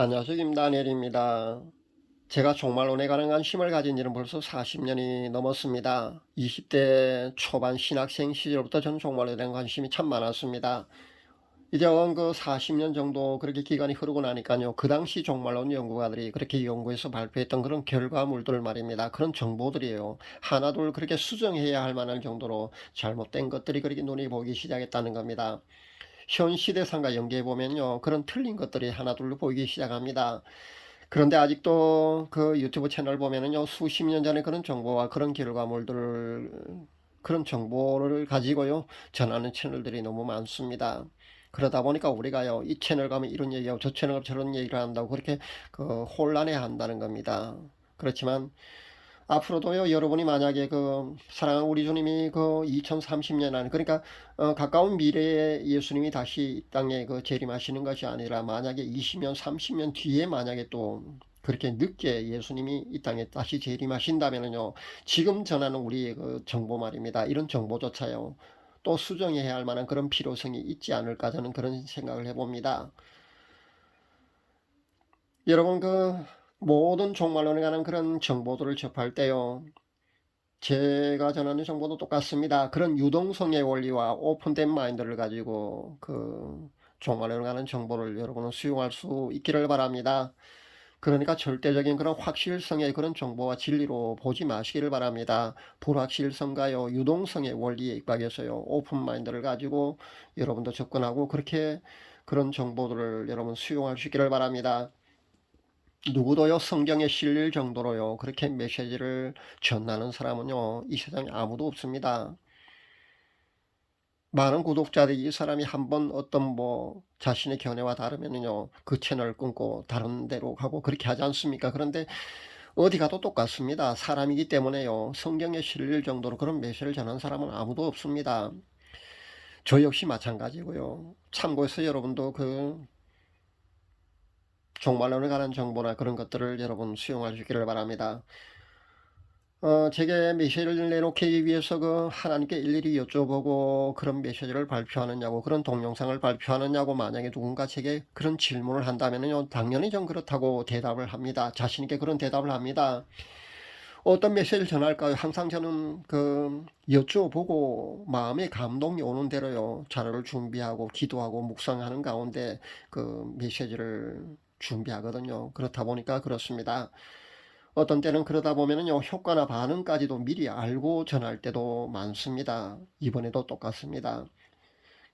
안녕하세요. 김다니엘입니다. 제가 종말론에 관한 관심을 가진 지는 벌써 40년이 넘었습니다. 20대 초반 신학생 시절부터 저는 종말론에 대한 관심이 참 많았습니다. 이제 그 40년 정도 그렇게 기간이 흐르고 나니까요. 그 당시 종말론 연구가들이 그렇게 연구해서 발표했던 그런 결과물들 말입니다. 그런 정보들이에요. 하나둘 그렇게 수정해야 할 만한 정도로 잘못된 것들이 그렇게 눈이 보기 시작했다는 겁니다. 현 시대상과 연계해 보면요. 그런 틀린 것들이 하나둘 보이기 시작합니다. 그런데 아직도 그 유튜브 채널 보면은요. 수십 년 전에 그런 정보와 그런 결과물들을 그런 정보를 가지고요. 전하는 채널들이 너무 많습니다. 그러다 보니까 우리가요. 이 채널 가면 이런 얘기하고 저 채널 가면 저런 얘기를 한다고 그렇게 그 혼란해 한다는 겁니다. 그렇지만 앞으로도요, 여러분이 만약에 그 사랑하는 우리 주님이 그 2030년 안에 그러니까 어, 가까운 미래에 예수님이 다시 이 땅에 그 재림하시는 것이 아니라 만약에 20년, 30년 뒤에 만약에 또 그렇게 늦게 예수님이 이 땅에 다시 재림하신다면은요, 지금 전하는 우리의 그 정보 말입니다. 이런 정보조차요, 또 수정해야 할 만한 그런 필요성이 있지 않을까 저는 그런 생각을 해봅니다. 여러분 그 모든 종말론에 관한 그런 정보들을 접할 때요. 제가 전하는 정보도 똑같습니다. 그런 유동성의 원리와 오픈된 마인드를 가지고 그 종말론에 관한 정보를 여러분은 수용할 수 있기를 바랍니다. 그러니까 절대적인 그런 확실성의 그런 정보와 진리로 보지 마시기를 바랍니다. 불확실성과요, 유동성의 원리에 입각해서요, 오픈 마인드를 가지고 여러분도 접근하고 그렇게 그런 정보들을 여러분 수용할 수 있기를 바랍니다. 누구도요 성경에 실릴 정도로요 그렇게 메시지를 전하는 사람은요 이 세상에 아무도 없습니다. 많은 구독자들이 이 사람이 한번 어떤 뭐 자신의 견해와 다르면은요 그 채널 끊고 다른 데로 가고 그렇게 하지 않습니까? 그런데 어디 가도 똑같습니다. 사람이기 때문에요 성경에 실릴 정도로 그런 메시지를 전하는 사람은 아무도 없습니다. 저 역시 마찬가지고요. 참고해서 여러분도 그 종말론에 관한 정보나 그런 것들을 여러분 수용하시기를 바랍니다. 어, 제게 메시지를 내놓기 위해서 그 하나님께 일일이 여쭤보고 그런 메시지를 발표하느냐고 그런 동영상을 발표하느냐고 만약에 누군가 제게 그런 질문을 한다면요 당연히 전 그렇다고 대답을 합니다. 자신 있게 그런 대답을 합니다. 어떤 메시지를 전할까요? 항상 저는 그 여쭤보고 마음의 감동이 오는 대로요 자료를 준비하고 기도하고 묵상하는 가운데 그 메시지를 준비하거든요. 그렇다 보니까 그렇습니다. 어떤 때는 그러다 보면은요, 효과나 반응까지도 미리 알고 전할 때도 많습니다. 이번에도 똑같습니다.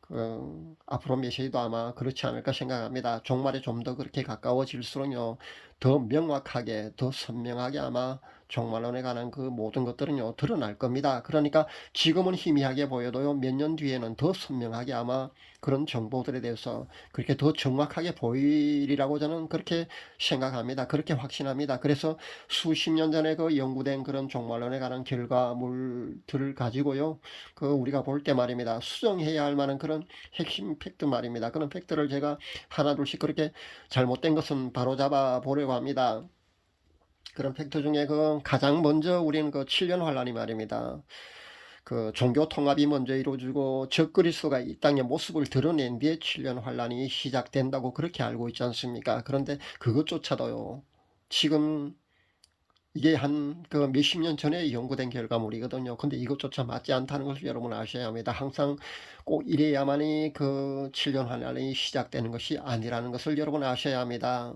그, 앞으로 메시지도 아마 그렇지 않을까 생각합니다. 종말에 좀 더 그렇게 가까워질수록요, 더 명확하게, 더 선명하게 아마 종말론에 관한 그 모든 것들은요, 드러날 겁니다. 그러니까 지금은 희미하게 보여도요, 몇 년 뒤에는 더 선명하게 아마 그런 정보들에 대해서 그렇게 더 정확하게 보이리라고 저는 그렇게 생각합니다. 그렇게 확신합니다. 그래서 수십 년 전에 그 연구된 그런 종말론에 관한 결과물들을 가지고요, 그 우리가 볼 때 말입니다. 수정해야 할 만한 그런 핵심 팩트 말입니다. 그런 팩트를 제가 하나둘씩 그렇게 잘못된 것은 바로잡아 보려 고 합니다. 그런 팩트 중에 그 가장 먼저 우리는 그 7년 환란이 말입니다. 그 종교 통합이 먼저 이루어지고 적그리스도가 이 땅의 모습을 드러낸 뒤에 7년 환란이 시작된다고 그렇게 알고 있지 않습니까? 그런데 그것조차도요. 지금 이게 한 그 몇십 년 전에 연구된 결과물이거든요. 근데 이것조차 맞지 않다는 것을 여러분 아셔야 합니다. 항상 꼭 이래야만이 그 7년 환란이 시작되는 것이 아니라는 것을 여러분 아셔야 합니다.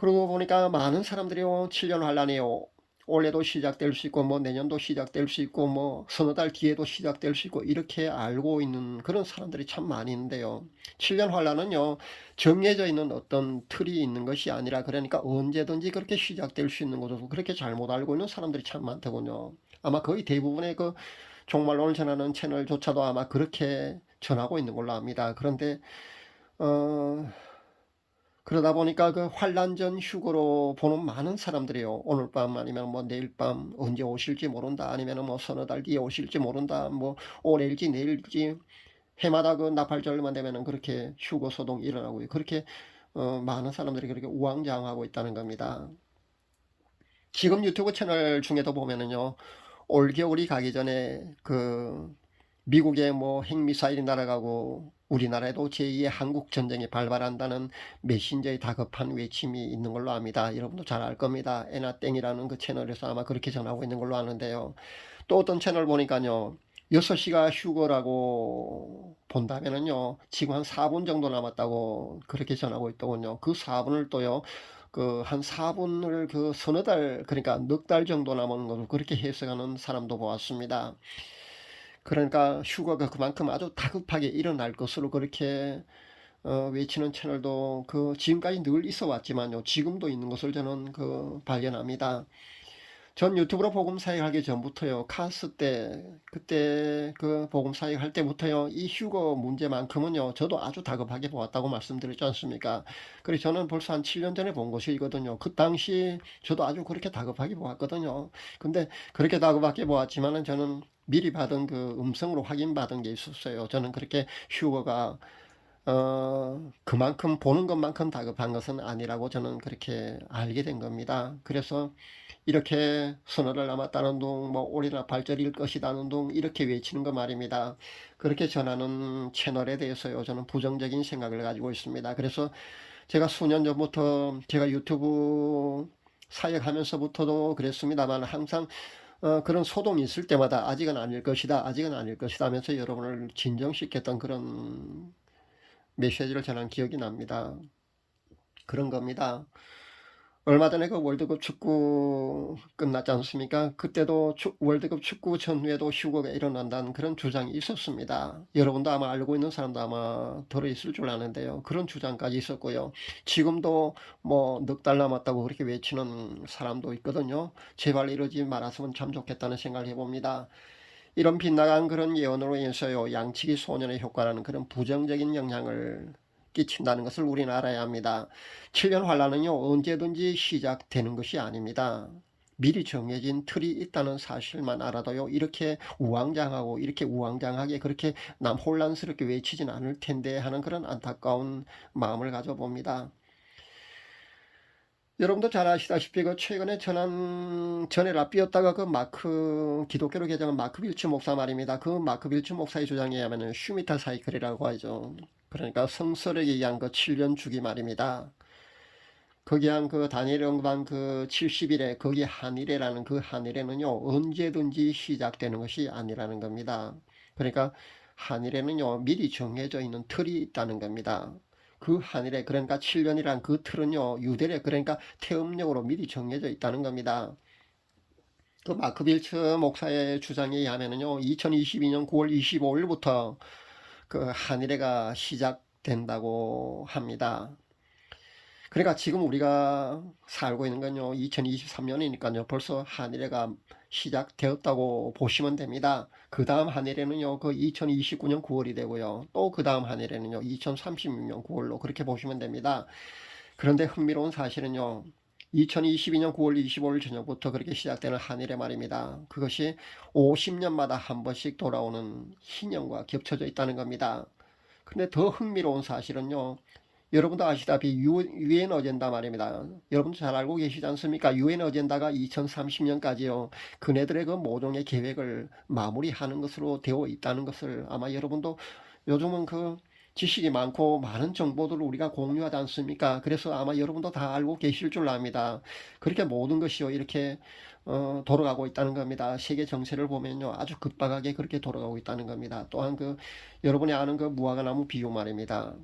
그러고 보니까 많은 사람들이 7년 환란이요. 올해도 시작될 수 있고 뭐 내년도 시작될 수 있고 뭐 서너 달 뒤에도 시작될 수 있고 이렇게 알고 있는 그런 사람들이 참 많이 있는데요. 7년 환란은요. 정해져 있는 어떤 틀이 있는 것이 아니라 그러니까 언제든지 그렇게 시작될 수 있는 것으로 그렇게 잘못 알고 있는 사람들이 참 많더군요. 아마 거의 대부분의 그 종말론을 전하는 채널조차도 아마 그렇게 전하고 있는 걸로 압니다. 그런데 어 그러다 보니까 그 환란전 휴거로 보는 많은 사람들이요. 오늘 밤 아니면 뭐 내일 밤 언제 오실지 모른다. 아니면 뭐 서너 달 뒤에 오실지 모른다. 뭐 올해일지 내일지 해마다 그 나팔절만 되면은 그렇게 휴거 소동이 일어나고요. 그렇게 어, 많은 사람들이 그렇게 우왕좌왕하고 있다는 겁니다. 지금 유튜브 채널 중에도 보면은요. 올겨울이 가기 전에 그 미국에 뭐 핵미사일이 날아가고 우리나라에도 제2의 한국 전쟁이 발발한다는 메신저의 다급한 외침이 있는 걸로 압니다. 여러분도 잘 알 겁니다. 에나땡이라는 그 채널에서 아마 그렇게 전하고 있는 걸로 아는데요. 또 어떤 채널 보니까요. 6시가 휴거라고 본다면은요. 지금 한 4분 정도 남았다고 그렇게 전하고 있더군요. 그 4분을 또요. 그 한 4분을 그 서너 달 그러니까 넉 달 정도 남은 것으로 그렇게 해석하는 사람도 보았습니다. 그러니까 휴가가 그만큼 아주 다급하게 일어날 것으로 그렇게 어, 외치는 채널도 그 지금까지 늘 있어 왔지만요. 지금도 있는 것을 저는 그 발견합니다. 전 유튜브로 복음 사역하기 전부터요. 카스 때 그때 그 복음 사역할 때부터요. 이 휴거 문제만큼은요. 저도 아주 다급하게 보았다고 말씀드렸지 않습니까? 그래서 저는 벌써 한 7년 전에 본 것이거든요. 그 당시 저도 아주 그렇게 다급하게 보았거든요. 근데 그렇게 다급하게 보았지만은 저는 미리 받은 그 음성으로 확인받은 게 있었어요. 저는 그렇게 휴거가 어, 그만큼 보는 것만큼 다급한 것은 아니라고 저는 그렇게 알게 된 겁니다. 그래서 이렇게 선호를 남았다는 둥, 뭐 올해나 발절일 것이다는 둥 이렇게 외치는 거 말입니다. 그렇게 전하는 채널에 대해서요 저는 부정적인 생각을 가지고 있습니다. 그래서 제가 수년 전부터 제가 유튜브 사역하면서부터도 그랬습니다만 항상 어, 그런 소동이 있을 때마다 아직은 아닐 것이다, 아직은 아닐 것이다 하면서 여러분을 진정시켰던 그런 메시지를 전한 기억이 납니다. 그런 겁니다. 얼마 전에 그 월드컵 축구 끝났지 않습니까? 그때도 축- 월드컵 축구 전후에도 휴거가 일어난다는 그런 주장이 있었습니다. 여러분도 아마 알고 있는 사람도 아마 들어있을 줄 아는데요. 그런 주장까지 있었고요. 지금도 뭐 넉 달 남았다고 그렇게 외치는 사람도 있거든요. 제발 이러지 말았으면 참 좋겠다는 생각을 해봅니다. 이런 빗나간 그런 예언으로 인해서요, 양치기 소년의 효과라는 그런 부정적인 영향을 끼친다는 것을 우리는 알아야 합니다. 7년 환란은요, 언제든지 시작되는 것이 아닙니다. 미리 정해진 틀이 있다는 사실만 알아도요, 이렇게 우왕장하고, 이렇게 우왕장하게 그렇게 남 혼란스럽게 외치진 않을 텐데 하는 그런 안타까운 마음을 가져봅니다. 여러분도 잘 아시다시피 그 최근에 전한 전에 라삐었다가 그 마크 기독교로 개정한 마크 빌츠 목사 말입니다. 그 마크 빌츠 목사의 주장에 의하면 슈미타 사이클이라고 하죠. 그러니까 성설에 의한 그 7년 주기 말입니다. 거기 한그 다니엘 연구반 그 70일에 거기 한일에라는 그 한일에는요 언제든지 시작되는 것이 아니라는 겁니다. 그러니까 한일에는요 미리 정해져 있는 틀이 있다는 겁니다. 그 한일에 그러니까 7년이란 그 틀은요 유대래 그러니까 태음력으로 미리 정해져 있다는 겁니다. 그 마크 빌츠 목사의 주장에 의하면은요 2022년 9월 25일부터 그 한일회가 시작된다고 합니다. 그러니까 지금 우리가 살고 있는 건요 2023년이니까요 벌써 한일회가 시작되었다고 보시면 됩니다. 그 다음 한일회는요 그 2029년 9월이 되고요 또 그 다음 한일회는요 2036년 9월로 그렇게 보시면 됩니다. 그런데 흥미로운 사실은요 2022년 9월 25일 저녁부터 그렇게 시작되는 한일회 말입니다. 그것이 50년마다 한 번씩 돌아오는 희년과 겹쳐져 있다는 겁니다. 근데 더 흥미로운 사실은요. 여러분도 아시다시피 유엔 어젠다 말입니다. 여러분도 잘 알고 계시지 않습니까? 유엔 어젠다가 2030년까지요. 그네들의 그 모종의 계획을 마무리하는 것으로 되어 있다는 것을 아마 여러분도 요즘은 그 지식이 많고 많은 정보들을 우리가 공유하지 않습니까? 그래서 아마 여러분도 다 알고 계실 줄 압니다. 그렇게 모든 것이요 이렇게 어, 돌아가고 있다는 겁니다. 세계 정세를 보면요 아주 급박하게 그렇게 돌아가고 있다는 겁니다. 또한 그 여러분이 아는 그 무화과나무 비유 말입니다.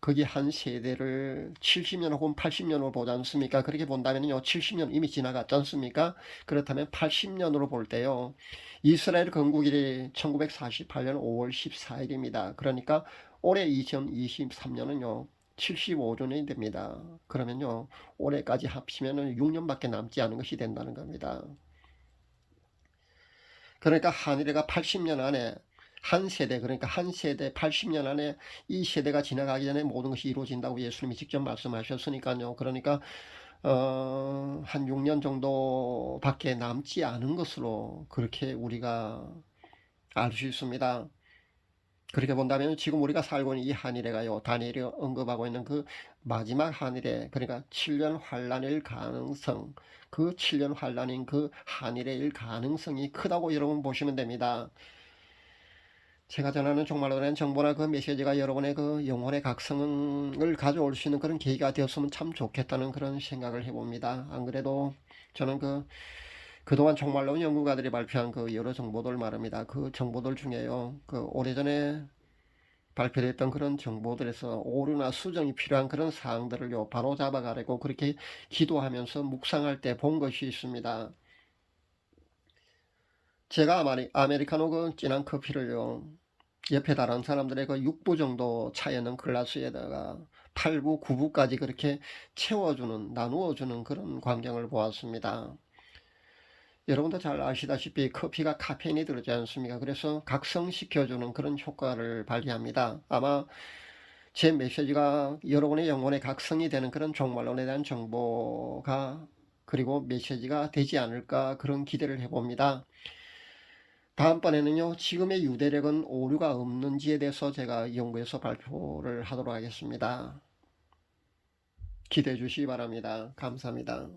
거기 한 세대를 70년 혹은 80년으로 보지 않습니까? 그렇게 본다면요 70년 이미 지나갔지 않습니까? 그렇다면 80년으로 볼 때요 이스라엘 건국일이 1948년 5월 14일입니다. 그러니까 올해 2023년은요 75주년이 됩니다. 그러면요 올해까지 합치면은 6년밖에 남지 않은 것이 된다는 겁니다. 그러니까 한일회가 80년 안에 한 세대 그러니까 한 세대 80년 안에 이 세대가 지나가기 전에 모든 것이 이루어진다고 예수님이 직접 말씀하셨으니까요. 그러니까 어, 한 6년 정도밖에 남지 않은 것으로 그렇게 우리가 알 수 있습니다. 그렇게 본다면 지금 우리가 살고 있는 이 한일회가요, 다니엘이 언급하고 있는 그 마지막 한일회, 그러니까 7년 환란일 가능성, 그 7년 환란인 그 한일회일 가능성이 크다고 여러분 보시면 됩니다. 제가 전하는 종말론의 정보나 그 메시지가 여러분의 그 영혼의 각성을 가져올 수 있는 그런 계기가 되었으면 참 좋겠다는 그런 생각을 해봅니다. 안 그래도 저는 그 그동안 종말론 연구가들이 발표한 그 여러 정보들 말입니다. 그 정보들 중에요. 그 오래전에 발표됐던 그런 정보들에서 오류나 수정이 필요한 그런 사항들을요 바로 잡아가려고 그렇게 기도하면서 묵상할 때 본 것이 있습니다. 제가 아메리카노 그 진한 커피를요 옆에 다른 사람들의 그 6부 정도 차이는 글라스에다가 8부, 9부까지 그렇게 채워주는, 나누어주는 그런 광경을 보았습니다. 여러분도 잘 아시다시피 커피가 카페인이 들어있지 않습니까? 그래서 각성시켜주는 그런 효과를 발휘합니다. 아마 제 메시지가 여러분의 영혼에 각성이 되는 그런 종말론에 대한 정보가 그리고 메시지가 되지 않을까 그런 기대를 해봅니다. 다음번에는요, 지금의 유대력은 오류가 없는지에 대해서 제가 연구해서 발표를 하도록 하겠습니다. 기대해 주시기 바랍니다. 감사합니다.